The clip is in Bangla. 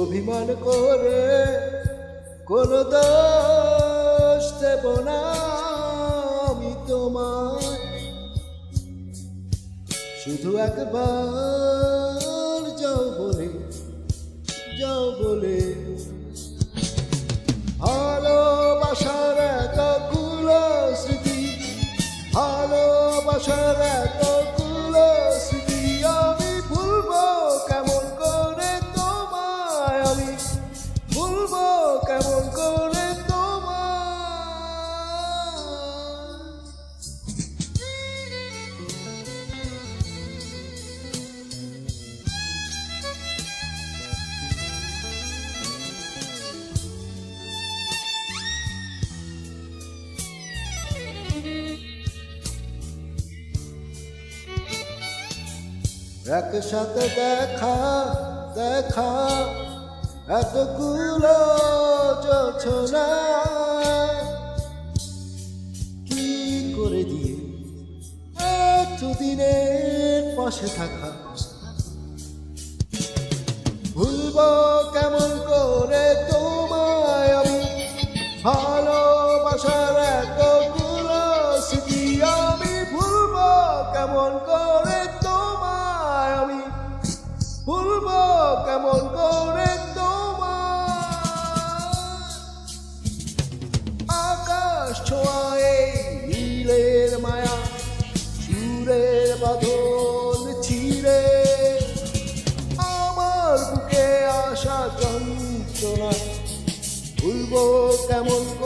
অভিমান করে কোনো দোষ দেব না আমি তোমায়। শুধু একবার যাও বলে যাও বলে। ভালোবাসার এত এতগুলো স্মৃতি, ভালোবাসার এতগুলো একসাথে দেখা দেখা, এতগুলো যোছনা কি করে দিয়ে এতদিনের পাশে থাকা? ভুলবো কেমন করে তোমায় আমি? কেমন করে আকাশ ছোঁয়ায় নীলের মায়া, সুরের বাঁধন ছিঁড়ে। আমার বুকে আসা যন্ত্রণা, ভুলব কেমন করে